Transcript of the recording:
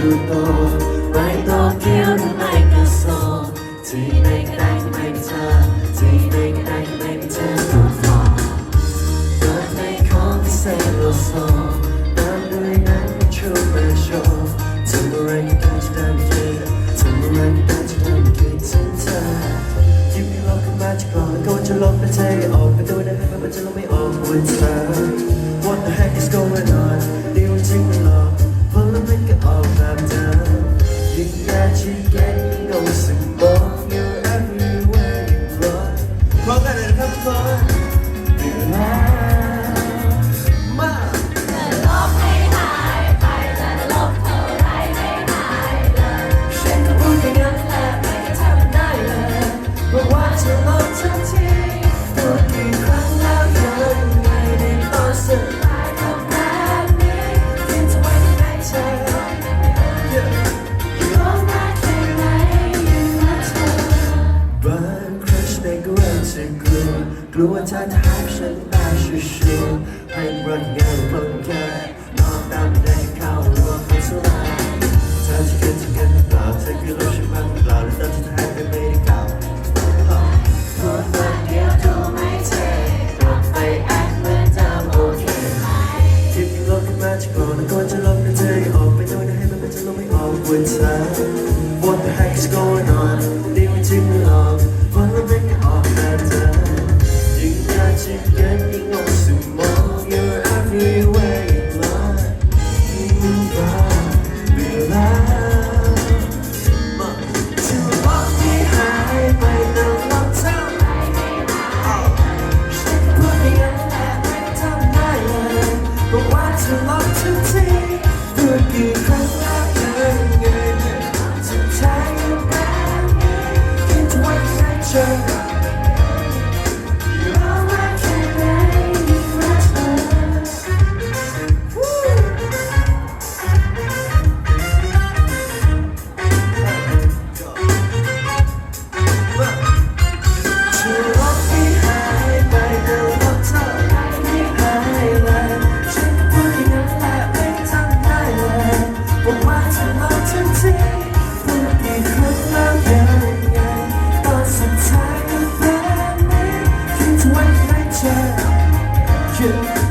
รูไม่โตเกียวหรือไม่กาโซที่ไหนก็ได้ที่ไม่มีเธอที่ไหนก็ได้ที่ไม่มีเธอตัวต่อเกิดในของพิเศษโลโซ again, no symbol, you're everywhere you run. Come on. กลัวเธอถามฉันมาชัวร์ๆให้รักเงาบนแกนอนตามได้เข้าร่วมเป็นสลายเธอจะเกิดจะเกิดเปล่าเธอคือโลกฉันหรือเปล่าและตอนที่เธอหายไปไม่ได้กล่าวคนคนเดียวดูไม่เท่กลับไปแอคเหมือนเดิโอเคไหมที่โลกขึ้นมาจะโกรธและโก็จะ tell